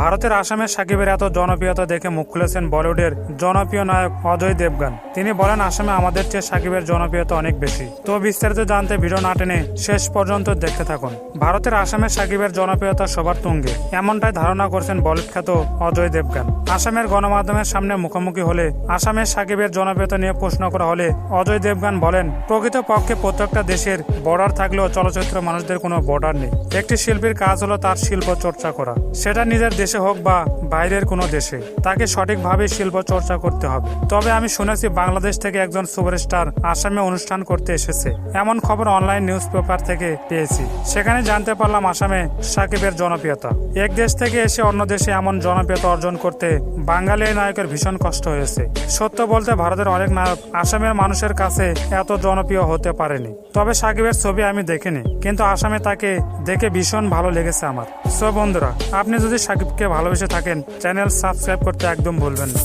ভারতের আসামের সাকিবের এত জনপ্রিয়তা দেখে মুখ খুলেছেন বলিউডের জনপ্রিয় নায়ক অজয় দেবগান। তিনি বলেন, আসামে আমাদের চেয়ে সাকিবের জনপ্রিয়তা অনেক বেশি। তো বিস্তারিত জানতে ভিডিও না টেনে শেষ পর্যন্ত দেখতে থাকুন। ভারতের আসামের সাকিবের জনপ্রিয়তা সবার তুঙ্গে। এমনটাই ধারণা করছেন বলিউড খ্যাত অজয় দেবগান। আসামের গণমাধ্যমের সামনে মুখোমুখি হলে আসামের সাকিবের জনপ্রিয়তা নিয়ে প্রশ্ন করা হলে অজয় দেবগান বলেন প্রকৃত পক্ষে প্রত্যেকটা দেশের বর্ডার থাকলেও চলচ্চিত্র মানুষদের কোনো বর্ডার নেই। একটি শিল্পীর কাজ হলো তার শিল্প চর্চা করা। সেটা নিজের দেশে হোক বা বাইরের কোনো দেশে, তাকে সঠিকভাবে শিল্প চর্চা করতে হবে। তবে আমি শুনেছি বাংলাদেশ থেকে একজন সুপারস্টার আসামে অনুষ্ঠান করতে এসেছে। এমন খবর অনলাইন নিউজ পেপার থেকে পেয়েছি। সেখানে জানতে পারলাম আসামে সাকিবের জনপ্রিয়তা। এক দেশ থেকে এসে অন্য দেশে এমন জনপ্রিয়তা অর্জন করতে বাঙালি নায়কের ভীষণ কষ্ট হয়েছে। সত্য বলতে ভারতের অনেক নায়ক আসামের মানুষের কাছে এত জনপ্রিয় হতে পারেনি। তবে সাকিবের ছবি আমি দেখিনি, কিন্তু আসামে তাকে দেখে ভীষণ ভালো লেগেছে আমার। সো বন্ধুরা, আপনি যদি সাকিবকে ভালোবেসে থাকেন, চ্যানেল সাবস্ক্রাইব করতে একদম ভুলবেন না।